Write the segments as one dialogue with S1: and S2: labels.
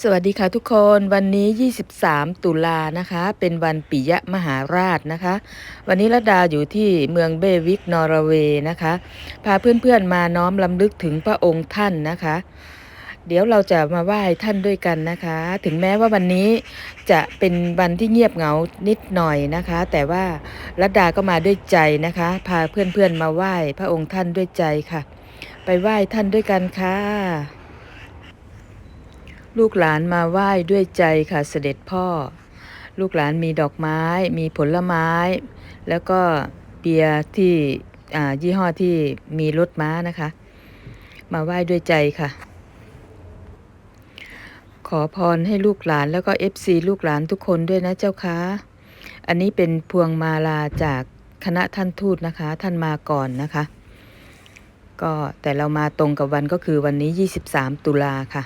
S1: สวัสดีค่ะทุกคนวันนี้ 23 ตุลานะคะ เป็นวันปิยมหาราชนะคะ วันนี้ระดาอยู่ที่เมืองเบวิกนอร์เวย์นะคะ พาเพื่อนๆมาน้อมลำลึกถึงพระองค์ท่านนะคะ เดี๋ยวเราจะมาไหว้ท่านด้วยกันนะคะ ถึงแม้ว่าวันนี้จะเป็นวันที่เงียบเหงานิดหน่อยนะคะ แต่ว่าระดาก็มาด้วยใจนะคะ พาเพื่อนๆมาไหว้พระองค์ท่านด้วยใจค่ะ ไปไหว้ท่านด้วยกันค่ะ ลูกหลานมาไหว้ด้วยใจค่ะเสด็จพ่อ ลูกหลานมีดอกไม้ มีผลไม้ แล้วก็เบียร์ที่ยี่ห้อที่มีรถม้านะคะ มาไหว้ด้วยใจค่ะ ขอพรให้ลูกหลานแล้วก็เอฟซีลูกหลานทุกคนด้วยนะเจ้าคะอันนี้เป็นพวงมาลาจากคณะท่านทูตนะคะ ท่านมาก่อนนะคะ ก็แต่เรามาตรงกับวันก็คือวันนี้ 23 ตุลาค่ะ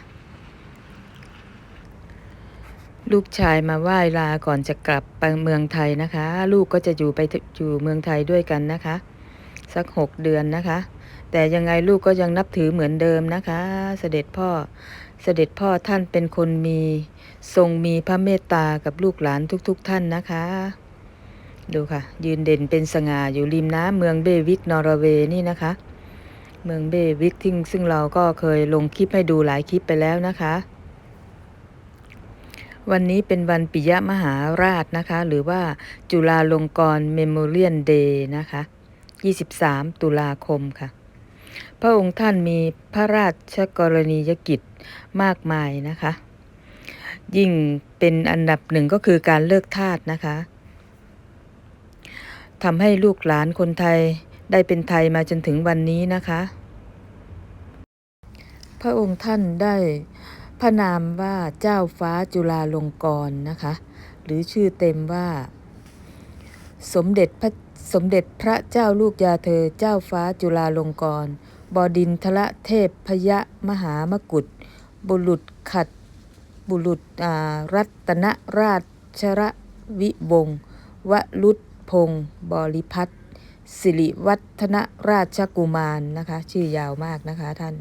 S1: ลูกชายมาไหว้ลาก่อนจะกลับไปเมืองไทยนะคะ ลูกก็จะอยู่ไปอยู่เมืองไทยด้วยกันนะคะ สักหกเดือนนะคะ แต่ยังไงลูกก็ยังนับถือเหมือนเดิมนะคะ เสด็จพ่อเสด็จพ่อท่านเป็นคนมี ทรงมีพระเมตตากับลูกหลานทุกๆทท่านนะคะ ดูค่ะ ยืนเด่นเป็นสง่าอยู่ริมน้ำเมืองเบวิกนอร์เวย์นี่นะคะ เมืองเบวิกที่ซึ่งเราก็เคยลงคลิปให้ดูหลายคลิปไปแล้วนะคะ วันนี้เป็นวันปิยมหาราชนะคะ หรือว่าจุฬาลงกรณ์เมโมเรียนเดย์นะคะ 23 ตุลาคมค่ะ พระองค์ท่านมีพระราชกรณียกิจมากมายนะคะ ยิ่งเป็นอันดับหนึ่งก็คือการเลิกทาสนะคะทำให้ลูกหลานคนไทยได้เป็นไทยมาจนถึงวันนี้นะคะ พระองค์ท่านได้ พระนามว่าเจ้าฟ้าจุฬาลงกรณ์นะคะ หรือชื่อเต็มว่า สมเด็จพระสมเด็จพระเจ้าลูกยาเธอเจ้าฟ้าจุฬาลงกรณ์บดินทรเทพพยะมหามกุฏบุรุษขัดบุรุษรัตนราชรวิวงวลุตพงศ์บริพัตรสิริวัฒนราชกุมารนะคะ ชื่อยาวมากนะคะท่าน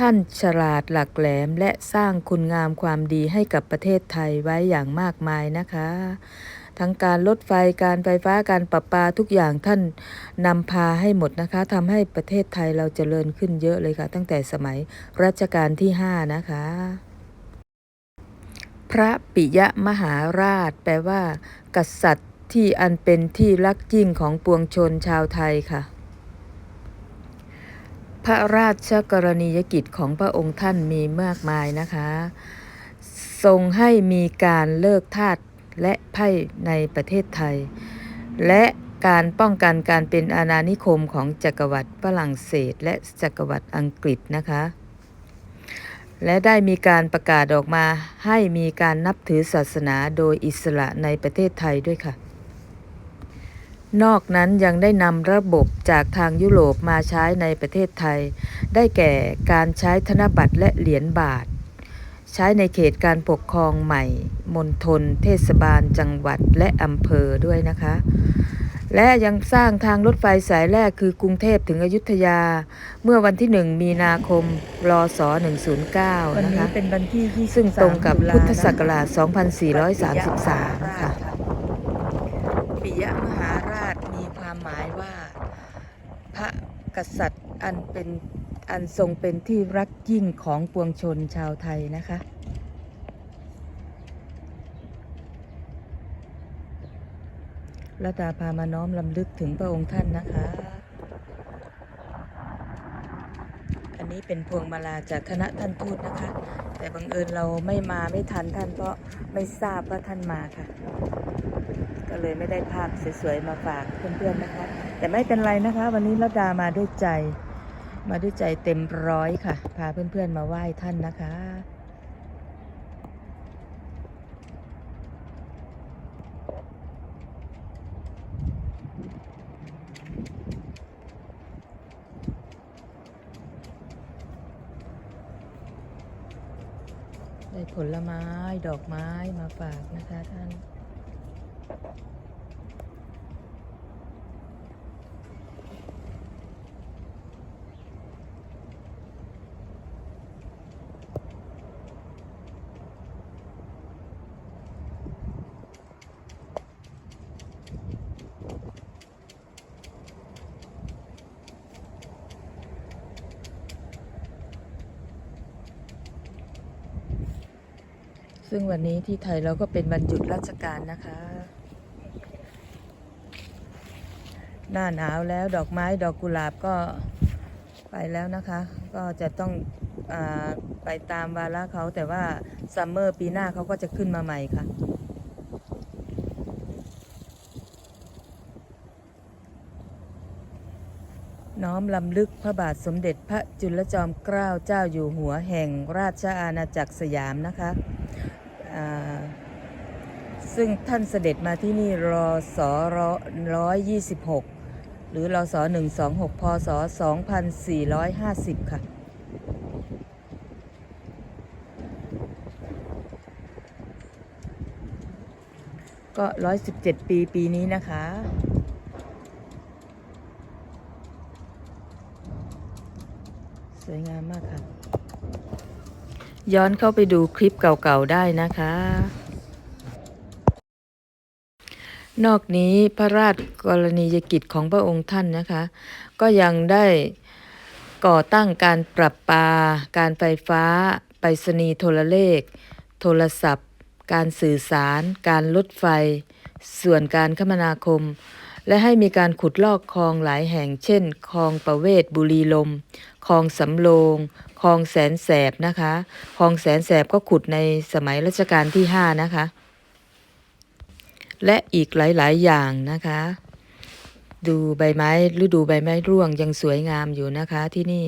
S1: ท่านฉลาดหลักแหลมและสร้างคุณงามความดีให้กับประเทศไทยไว้อย่างมากมายนะคะ ทั้งการรถไฟการไฟฟ้าการประปาทุกอย่างท่านนำพาให้หมดนะคะทำให้ประเทศไทยเราเจริญขึ้นเยอะเลยค่ะ ตั้งแต่สมัยรัชกาลที่ 5 นะคะ พระปิยมหาราช แปลว่า กษัตริย์ที่อันเป็นที่รักยิ่งของปวงชนชาวไทยค่ะ พระราชกรณียกิจของพระองค์ท่านมีมากมายนะคะ ทรงให้มีการเลิกทาสและไพ่ในประเทศไทย และการป้องกันการเป็นอาณานิคมของจักรวรรดิฝรั่งเศส และจักรวรรดิอังกฤษนะคะ และได้มีการประกาศออกมาให้มีการนับถือศาสนาโดยอิสระในประเทศไทยด้วยค่ะ นอกนั้นยังได้นำระบบจากทางยุโรปมาใช้ในประเทศไทย ได้แก่การใช้ธนบัตรและเหรียญบาท ใช้ในเขตการปกครองใหม่ มณฑลเทศบาลจังหวัดและอำเภอด้วยนะคะ และยังสร้างทางรถไฟสายแรกคือกรุงเทพถึงอยุธยา เมื่อวันที่ 1 มีนาคมรศ109
S2: วัน
S1: นะ
S2: นี้
S1: คะ
S2: เป็นวันที่
S1: ซึ่งตรงกับ
S2: 23
S1: พุทธศัก
S2: ตุล
S1: ราช
S2: นะคะ
S1: 2433 ค่ะ ปิยมหาราชมีความหมายว่า พระกษัตริย์อันเป็นอันทรงเป็นที่รักยิ่งของปวงชนชาวไทยนะคะ รัตดาพามาน้อมลำลึกถึงพระองค์ท่านนะคะ อันนี้เป็นพวงมาลาจากคณะท่านทูตนะคะ แต่บังเอิญเราไม่มาไม่ทันท่านเพราะไม่ทราบว่าท่านมาค่ะ ก็เลยไม่ได้ภาพสวยๆมาฝากเพื่อนๆนะคะ แต่ไม่เป็นไรนะคะ วันนี้รัดามาด้วยใจ มาด้วยใจเต็มร้อยค่ะ พาเพื่อนๆมาไหว้ท่านนะคะได้ผลไม้ดอกไม้มาฝากนะคะท่าน ซึ่งวันนี้ที่ไทยเราก็เป็นวันหยุดราชการนะคะ หน้าหนาวแล้วดอกไม้ดอกกุหลาบก็ไปแล้วนะคะ ก็จะต้องอไปตามวาระเขาแต่ว่าซัมเมอร์ปีหน้าเขาก็จะขึ้นมาใหม่ค่ะน้อมลำลึกพระบาทสมเด็จพระจุลจอมเกล้าเจ้าอยู่หัวแห่งราชอาณาจักรสยามนะคะ ซึ่งท่านเสด็จมาที่นี่รอสอร้อยยี่สิบหกหรือรอสอหนึ่งสองหกพศสองพันสี่ร้อยห้าสิบค่ะ ก็ร้อยสิบเจ็ดปีปีนี้นะคะสวยงามมากค่ะ ย้อนเข้าไปดูคลิปเก่าๆได้นะคะ นอกนี้พระราชกรณียกิจของพระองค์ท่านนะคะ ก็ยังได้ก่อตั้งการปรับปา การไฟฟ้า ไปรษณีย์โทรเลข โทรศัพท์ การสื่อสาร การลดไฟ ส่วนการคมนาคม และให้มีการขุดลอกคลองหลายแห่ง เช่น คลองประเวศบุรีลม คลองสำโรงคลองแสนแสบนะคะ คลองแสนแสบก็ขุดในสมัยรัชกาลที่ 5 นะคะ และอีกหลาย ๆ อย่างนะคะ ดูใบไม้ฤดูใบไม้ร่วงยังสวยงามอยู่นะคะที่นี่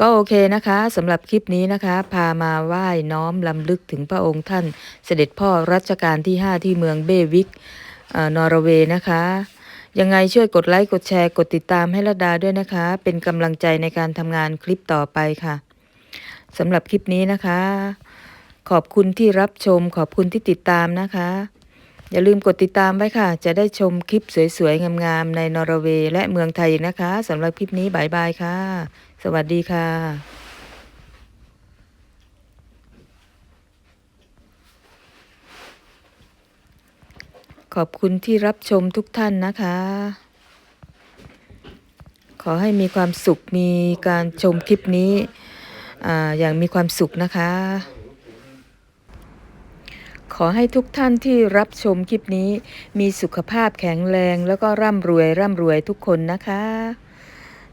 S1: ก็โอเคนะคะสำหรับคลิปนี้นะคะ พามาไหว้น้อมลำลึกถึงพระองค์ท่านเสด็จพ่อรัชกาลที่ 5 ที่เมืองเบวิกอ่อนอร์เวย์นะคะยังไงช่วยกดไลค์กดแชร์กดติดตามให้ระดาด้วยนะคะ เป็นกำลังใจในการทำงานคลิปต่อไปค่ะสำหรับคลิปนี้นะคะ ขอบคุณที่รับชม ขอบคุณที่ติดตามนะคะ อย่าลืมกดติดตามไว้ค่ะ จะได้ชมคลิปสวยๆ งามๆ ในนอร์เวย์และเมืองไทยนะคะสำหรับคลิปนี้บายบายค่ะ สวัสดีค่ะขอบคุณที่รับชมทุกท่านนะคะ ขอให้มีความสุขมีการชมคลิปนี้ออย่างมีความสุขนะคะ ขอให้ทุกท่านที่รับชมคลิปนี้ มีสุขภาพแข็งแรง แล้วก็ร่ำรวยร่ำรวยทุกคนนะคะ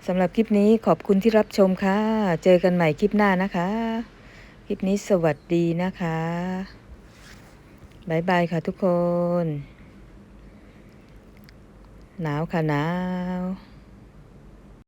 S1: สำหรับคลิปนี้ขอบคุณที่รับชมค่ะ เจอกันใหม่คลิปหน้านะคะ คลิปนี้สวัสดีนะคะบายบายค่ะทุกคน หนาวค่ะหนาว